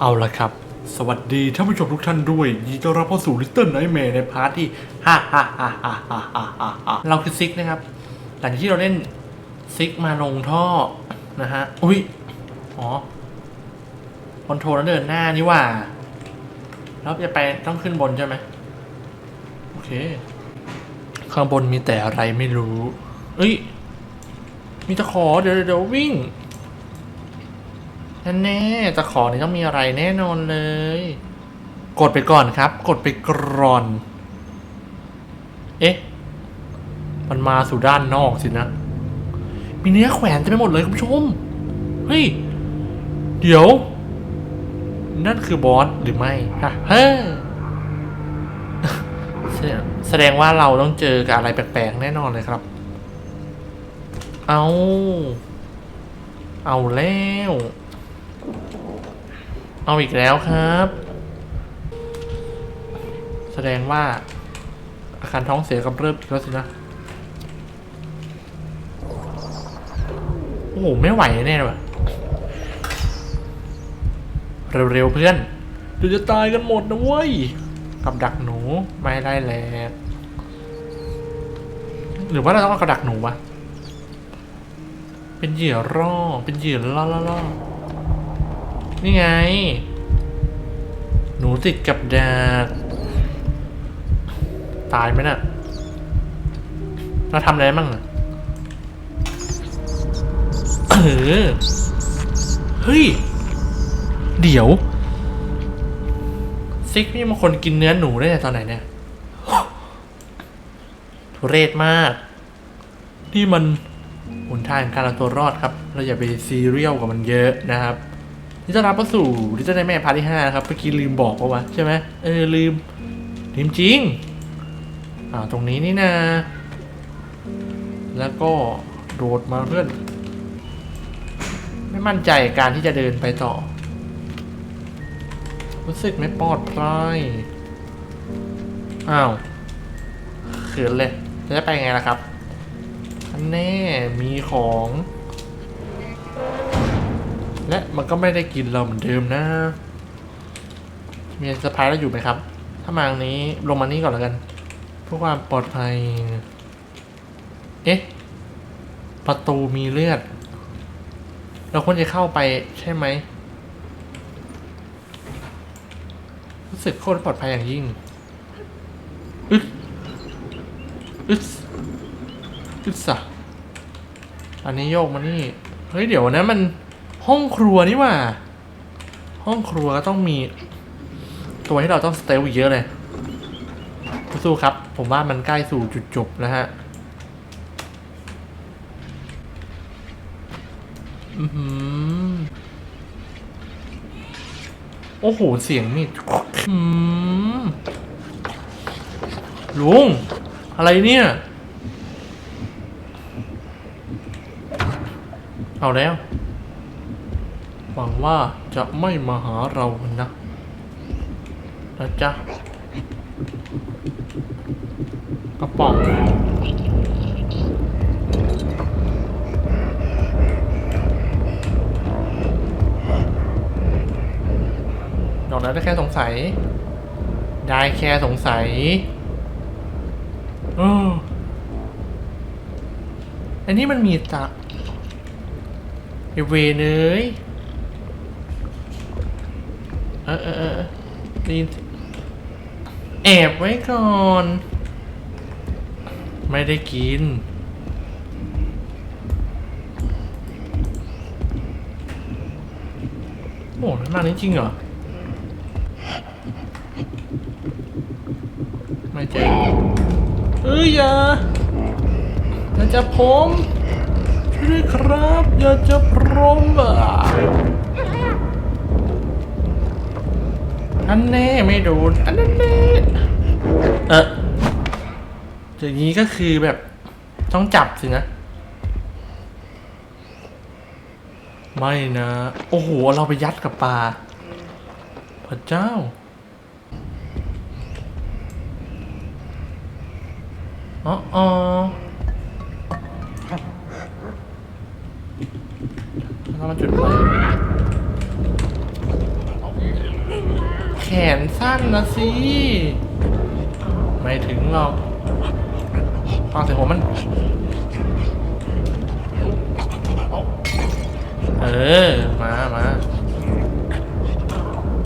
เอาละครับ สวัสดีท่านผู้ชมทุกท่านด้วยยินดีต้อนรับเข้าสู่ Little Nightmare ในพาร์ทที่ฮ่าฮ่าฮ่าฮ่าฮ่าฮ่าฮ่าเราคือซิกนะครับหลังจากที่เราเล่นซิกมาลงท่อนะฮะ อุ้ย อ๋อคอนโทรลแล้วเดินหน้านี่ว่า แล้วจะไปต้องขึ้นบนใช่ไหมโอเค ข้างบนมีแต่อะไรไม่รู้ เอ้ย มีตะขอเดี๋ยวเดี๋ยววิ่ง แน่ๆตะขอนี่ต้องมีอะไรแน่นอนเลย กดไปก่อนครับ กดไปกรอน เอ๊ะ มันมาสู่ด้านนอกสินะ มีเนื้อแขวนเต็มไปหมดเลยคุณผู้ชม เฮ้ย เดี๋ยว นั่นคือบอสหรือไม่ฮะเฮ้ยแสดงแสดงว่าเราต้องเจอกับอะไรแปลกๆ แน่นอนเลยครับ เอา เอาแล้ว เอาอีกแล้วครับ แสดงว่า อาการท้องเสียกับเริ่มอีกแล้วสินะ โอ้โห ไม่ไหวแน่เลยว่ะเร็วๆเพื่อนเดี๋ยวจะตายกันหมดนะเว้ย กับดักหนูไม่ได้แล้วหรือว่าเราต้องเอากับดักหนูวะ เป็นเหยื่อร่อ เป็นเหยื่อล่อล่อล่อ นี่ไง หนูติดกับดักตายไหมน่ะเราทำอะไรมั่งเออเฮ้ย เดี๋ยว ซิกนี่มันคนกินเนื้อหนูได้ตอนไหนเนี่ย ทุเรศมาก นี่มันหนทางการเอาตัวรอดครับ เราอย่าไปซีเรียลกับมันเยอะนะครับ นี่จะรับเข้าสู่ที่จะได้แม่พาร์ทที่ห้านะครับเมื่อกี้ลืมบอกปะวะใช่ไหมเออลืมลืมจริงอ่าตรงนี้นี่นะ แล้วก็โดดมาเพื่อน ไม่มั่นใจการที่จะเดินไปต่อ รู้สึกไม่ปลอดภัยอ้าวเขินเลยจะไปไงล่ะครับอันแน่มีของ และมันก็ไม่ได้กินเราเหมือนเดิมนะ มีสะพายแล้วอยู่ไหมครับ ถ้ามาทางนี้ลงมานี่ก่อนแล้วกันเพื่อความปลอดภัย เอ๊ะ ประตูมีเลือด เราควรจะเข้าไปใช่ไหม รู้สึกโคตรปลอดภัยอย่างยิ่ง อึดอึดอึดสะอันนี้โยกมานี่ เฮ้ย เดี๋ยวนะมัน ห้องครัวนี่ว่า ห้องครัวก็ต้องมี ตัวที่เราต้องสเตลเยอะเลยสู้ครับ ผมว่ามันใกล้สู่จุดจบแล้วฮะอือหือโอ้โห เสียงมีดลุง อะไรเนี่ย เอาแล้ว หวังว่าจะไม่มาหาเรานะนะจ๊ะกระป๋องดอกนั้นได้แค่สงสัย ได้แค่สงสัยอออันนี้มันมีตะไอเวเนย เออเออเออได้ยินเสียงแอบไว้ก่อน ไม่ได้กิน โอ้หนั่นนี้จริงเหรอ ไม่เจอเอ้ยอย่าอย่าจับผมช่วยด้วยครับ อย่าจับผมอะ อันแน่ไม่โดนอันนั้นแน่เอออย่างนี้ก็คือแบบต้องจับสินะ ไม่นะ โอ้โหเอาเราไปยัดกับปลาพระเจ้า อ๋ออ๋อแล้วมาจุดไฟ แข นสั้นนะสิ ไม่ถึงหรอกฟังเสียงหัวมัน เออ มามา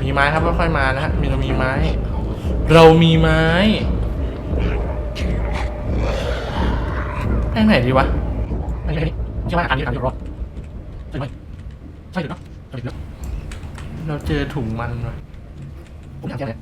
มีไม้ครับค่อยๆมานะฮะมีเรามีไม้ เรามีไม้ไปไหนดีวะไปไหนใช่ไหมอันนี้อันนี้รถใช่ไหมใช่หรือเปล่าใช่หรือเปล่าเราเจอถุงมันว่ะ ผมอยากแก้เลย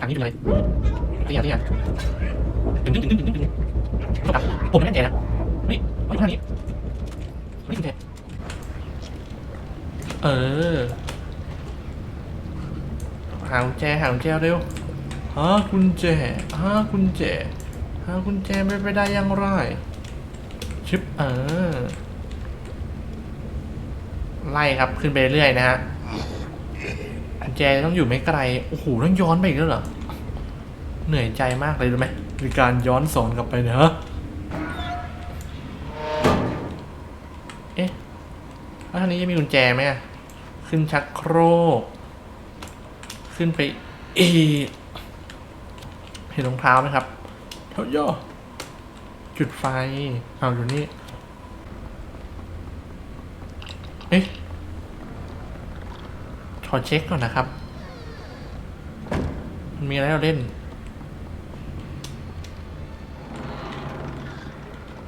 อันนี้เป็นอะไรนี่อะนี่อะดึงดึงดึงดึงดึงดึงครับผมไม่แน่ใจนะนี่ไม่ท่านี้นี่คุณแจเออหากุญแจหากุญแจเร็วหากุญแจหากุญแจหากุญแจไม่ไปได้อยังไรชิปเออไล่ครับขึ้นไปเรื่อยนะฮะ ญแจต้องอยู่ไม่ไกล โอ้โห ต้องย้อนไปอีกแล้วเหรอ เหนื่อยใจมากเลยรู้ไหมมีการย้อนสอนกลับไปเนอะเอ๊ะแล้วทางนี้จะมีกุญแจไหมอะขึ้นชักโครก ขึ้นไปอีเห็นรองเท้าไหมครับ เท้าย่อ จุดไฟ เอาอยู่นี่ เอ๊ะ ขอเช็คก่อนนะครับ มันมีอะไรให้เราเล่น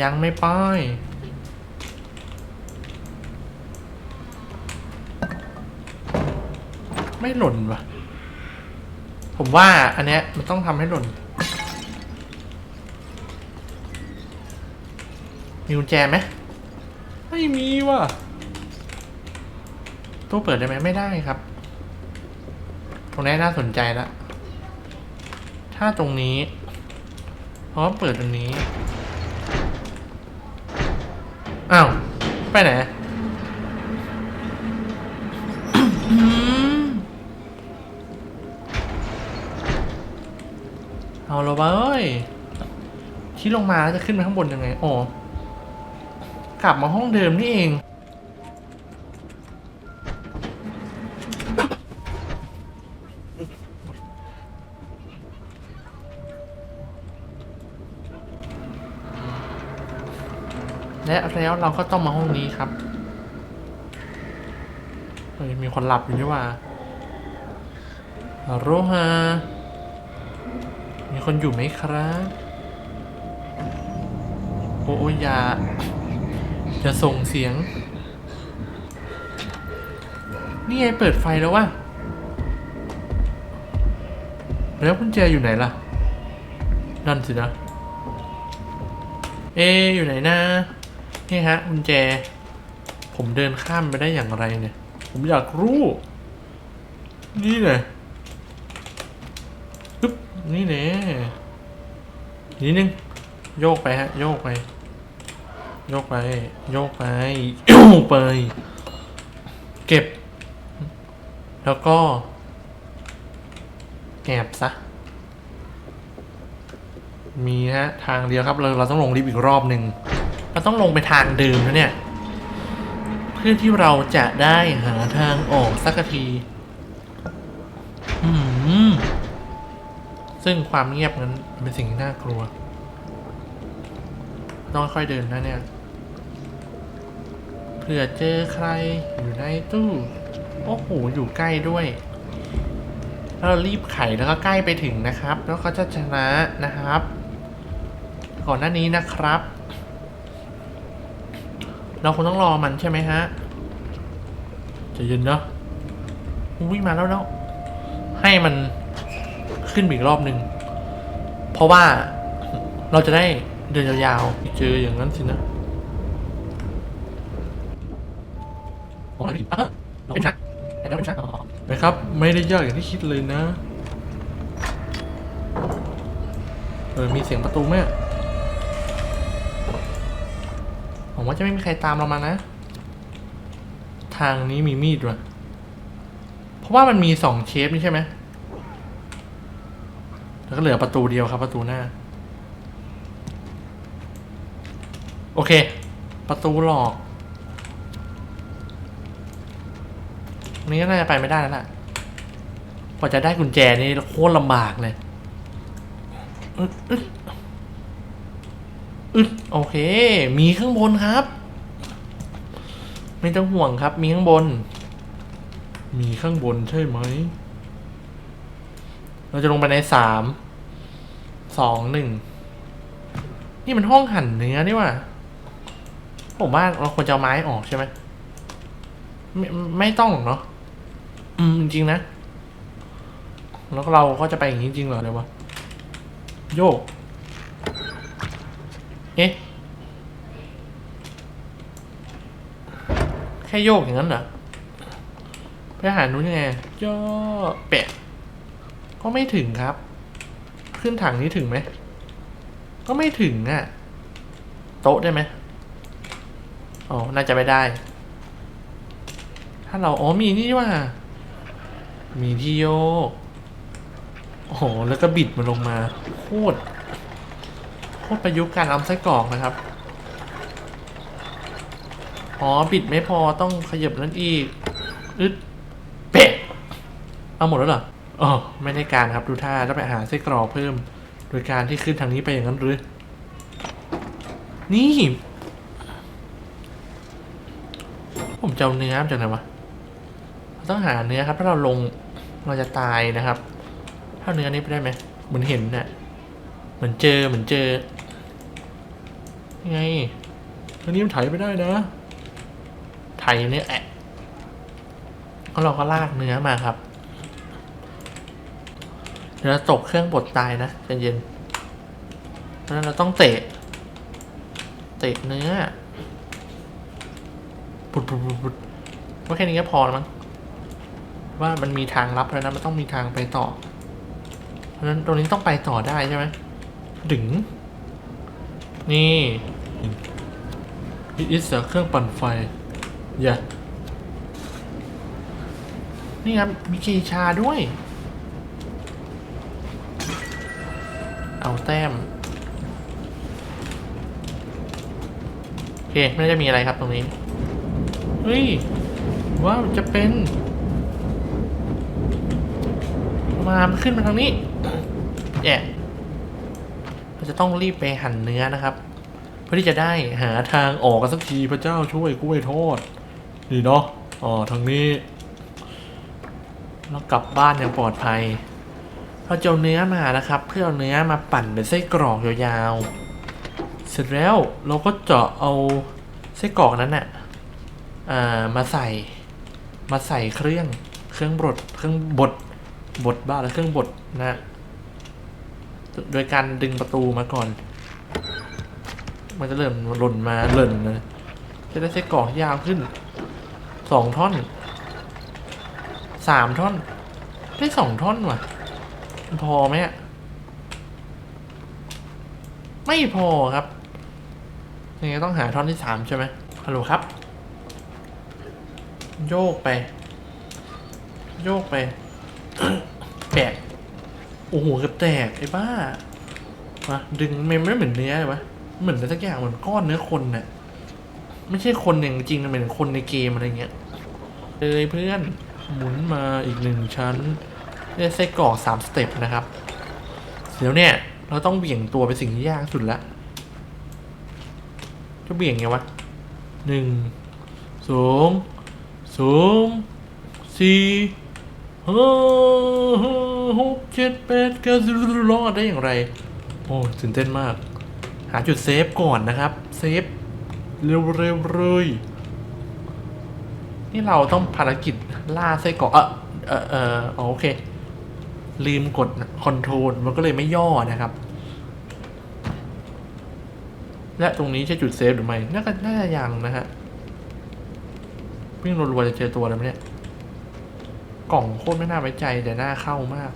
ยังไม่ป้ายไม่หล่นวะผมว่าอันเนี้ยมันต้องทำให้หล่น มีกุญแจไหม ไม่มีว่ะ ตู้เปิดได้ไหมไม่ได้ครับต รงนี้น่าสนใจละ ถ้าตรงนี้เพราะเปิดตรงนี้ อ้าว ไปไหนเอาละเว้ยที่ลงมาแล้วจะขึ้นไปข้างบนยังไง โอ๋อกลับมาห้องเดิมนี่เอง แล้วเราก็ต้องมาห้องนี้ครับเฮ้ยมีคนหลับอยู่นี่ว่าโรฮามีคนอยู่ไหมครับโอ้ยอย่าจะส่งเสียง นี่ไงเปิดไฟแล้ววะแล้วกุญแจอยู่ไหนล่ะ นั่นสินะ เอะอยู่ไหนนะ นี่ฮะกุญแจ ผมเดินข้ามไปได้อย่างไรเนี่ย ผมอยากรู้ นี่เลยปึ๊บนี่เน่นิดนึง โยกไปฮะ โยกไป โยกไป โยกไปโยกไป เก็บ แล้วก็แอบซะ มีฮะ ทางเดียวครับเราเราต้องลงลิฟต์อีกรอบหนึ่ง เราต้องลงไปทางเดิมนะเนี่ย เพื่อที่เราจะได้หาทางออกสักทีซึ่งความเงียบนั้นเป็นสิ่งที่น่ากลัว ต้องค่อยเดินนะเนี่ยเผื่อเจอใครอยู่ในตู้ โอ้โห อยู่ใกล้ด้วยเรารีบไขแล้วก็ใกล้ไปถึงนะครับ แล้วเขาจะชนะนะครับ ก่อนหน้านี้นะครับ เราคงต้องรอมันใช่ไหมฮะจะเย็นเนาะวิ่งมาแล้วแล้วให้มันขึ้นอีกรอบหนึ่งเพราะว่าเราจะได้เดินยาวๆเจออย่างนั้นสินะโอ้ยเราเป็นชักเราเป็นชักนะครับ ไม่ได้ยากอย่างที่คิดเลยนะ เออ มีเสียงประตูไหมอะผม ว่าจะไม่มีใครตามเรามานะ ทางนี้มีมีดว่ะ เพราะว่ามันมีสองเชฟนี่ใช่ไหมแล้วก็เหลือประตูเดียวครับ ประตูหน้า โอเค ประตูหลอกนนี้ก็น่าจะไปไม่ได้แล้วล่ะกว่าจะได้กุญแจนี่โคตรลำบากเลย อึดโอเค มีข้างบนครับ ไม่ต้องห่วงครับ มีข้างบน มีข้างบนใช่ไหม เราจะลงไปในสาม สองหนึ่ง นี่มันห้องหั่นเนื้อนี่ว่ะผมว่าเราควรจะเอาไม้ออกใช่ไหมไม่ไม่ต้องหรอกเนาะ อืม จริงนะ แล้วเราก็จะไปอย่างนี้จริงเหรอเลยวะ โยก เอ๊ะ แค่โยกอย่างนั้นเหรอไปหานู้นยังไงย่อแปะ ก็ไม่ถึงครับ ขึ้นถังนี้ถึงไหม ก็ไม่ถึงอะ โต๊ะได้ไหมอ๋อ น่าจะไม่ได้ ถ้าเรา อ๋อ มีนี่ว่า มีที่โยกโอ้โห แล้วก็บิดมันลงมา โคตร คตรประยุกต์การเอาไส้กรอกนะครับ อ๋อ บิดไม่พอต้องขยับนั่นอีก อึดเป๊ะ เอาหมดแล้วเหรออ๋อไม่ได้การครับ ดูท่าต้องไปหาไส้กรอกเพิ่ม โดยการที่ขึ้นทางนี้ไปอย่างนั้นหรือ นี่ ผมจะเอาเนื้อจากไหนวะ ต้องหาเนื้อครับ ถ้าเราลงเราจะตายนะครับ ถ้าเนื้อนี้ไปได้ไหมเหมือนเห็นน่ะเหมือนเจอเหมือนเจอ ไงอันนี้มันไถไปได้นะ ไถเนื้อแอะแล้วเราก็ลากเนื้อมาครับ เดี๋ยวเราตกเครื่องบดตายนะใจเย็นเพราะฉะนั้นเราต้องเตะ เตะเนื้อปุดปุดปุดปุดว่าแค่นี้ก็พอแล้วมั้งว่ามันมีทางลับแล้วนะ มันต้องมีทางไปต่อ เพราะฉะนั้นตรงนี้ต้องไปต่อได้ใช่ไหมดึง นี่ อิสเครื่องปั่นไฟ อย่า นี่ครับ มีเกชาด้วย เอาแต้ม โอเค ไม่น่าจะมีอะไรครับตรงนี้ เฮ้ย ว้าว จะเป็น มามันขึ้นมาทางนี้แย่เราจะต้องรีบไปหั่นเนื้อนะครับ พื่อที่จะได้หาทางออกกันสักทีพระเจ้าช่วยกล้วยทอดนี่เนาะอ๋อทางนี้แล้วกลับบ้านอย่างปลอดภัยเราจะเอาเนื้อมานะครับ เพื่อเอาเนื้อมาปั่นเป็นไส้กรอกยาวๆ เสร็จแล้วเราก็เจาะเอาไส้กรอกนั้นน่ะอ่ามาใส่มาใส่เครื่องเครื่องบดเครื่องบดบดบ้าแล้วเครื่องบดนะ โดยการดึงประตูมาก่อน มันจะเริ่มหล่นมาหล่นนะจะได้ไส้กรอกยาวขึ้นสองท่อนสามท่อน ได้สองท่อนว่ะ พอไหมไม่พอครับยังไงต้องหาท่อนที่สามใช่ไหมฮัลโหลครับ โยกไป โยกไปแบกโอ้โหกับแตกไอ้บ้ามาดึงมันไม่เหมือนเนื้อเลยวะ เหมือนอะไรสักอย่างเหมือนก้อนเนื้อคนน่ะ ไม่ใช่คนอย่างจริงนเหมือนคนในเกมอะไรเงี้ยเลยเพื่อนหมุนมาอีกหนึ่งชั้นได้ไส้กรอกสามสเต็ปนะครับเดี๋ยวเนี่ย เราต้องเบี่ยงตัวเป็นสิ่งที่ยากสุดละจะเบี่ยงไงวะหนึ่งสองสองสี่ห้าหกเจ็ดแปดเก้าสิบรอดได้อย่างไร โอ้ตื่นเต้นมาก หาจุดเซฟก่อนนะครับ เซฟ เร็วๆเลยนี่เราต้องภารกิจล่าไส้กรอกเออเออเออโอเค ลืมกดคอนโทรลมันก็เลยไม่ย่อนะครับ และตรงนี้ใช่จุดเซฟหรือไม่น่าจะน่าจะยังนะฮะวิ่งรัวๆจะเจอตัวแล้วไหมเนี่ยกล่องโคตรไม่น่าไว้ใจแต่น่าเข้ามาก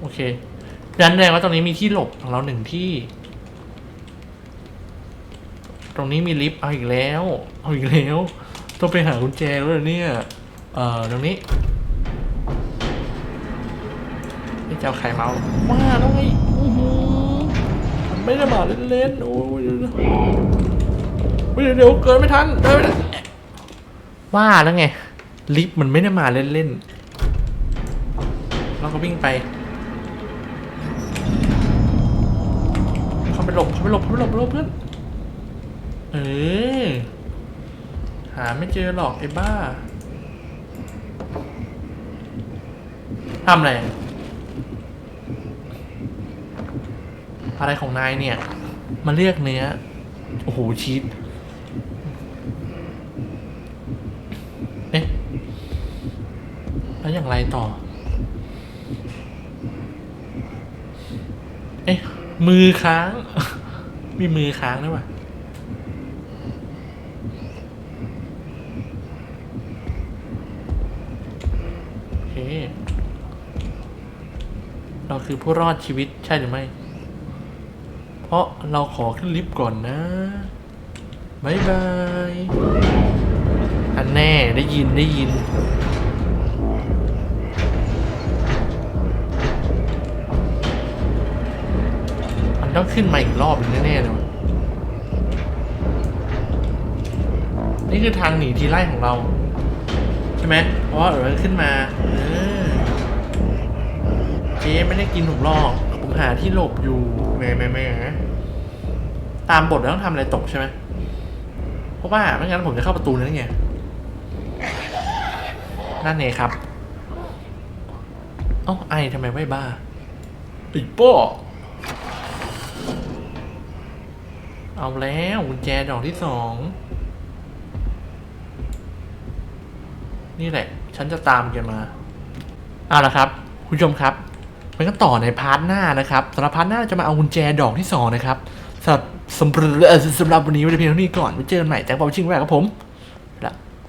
โอเคยันแดงว่าตรงนี้มีที่หลบของเราหนึ่งที่ ตรงนี้มีลิฟต์เอาอีกแล้ว เอาอีกแล้ว ต้องไปหากุญแจแล้วเนี่ยเอ่อตรงนี้นี่จะเอาไข่เมาส์มาแล้วไงอ้หมันไม่ได้มาเล่นๆโอ้ยเดี๋ยวเดี๋ยวเกินไม่ทันเดินไม่ทันว่าแล้วไง ลิฟต์มันไม่ได้มาเล่นเราก็วิ่งไปเขาไปหลบเขาไปหลบเขาไปหลบเข้าไปหลบเพื่อน เออหาไม่เจอหรอกไอ้บ้าทำอะไร อะไรของนายเนี่ย มาเรียกเนื้อ โอ้โหชีสเอ๊ะ แล้วอย่างไรต่อ เอ๊ะ มือค้าง มีมือค้างด้วยวะโอเค เรา คือผู้รอดชีวิตใช่หรือไม่ เพราะเราขอขึ้นลิฟต์ก่อนนะบายบาย อันแน่ได้ยินได้ยิน มันต้องขึ้นมาอีกรอบแน่ๆเลยนี่คือทางหนีทีไล่ของเรา ใช่ไหมเพราะว่าเออขึ้นมา จ๊ไม่ได้กินผมหรอกผมหาที่หลบอยู่แหม่แหม่แหม่ตามบทแล้วต้องทำอะไรตกใช่ไหมเพราะว่าไม่งั้นผมจะเข้าประตูนั้นไงนั่นเองครับเอ้าไอทำไมไม่บ้าไอ้ป้อเอาแล้วกุญแจดอกที่สองนี่แหละ ฉันจะตามแกมา เอาละครับ คุณผู้ชมครับ มันก็ต่อในพาร์ทหน้านะครับสำหรับพาร์ทหน้าจะมาเอากุญแจดอกที่สองนะครับสำหรับสำหรับสำหรับวันนี้ไว้เพียงเท่านี้ก่อนไว้เจอกันใหม่แจ็คบอลชิงแรกครับผม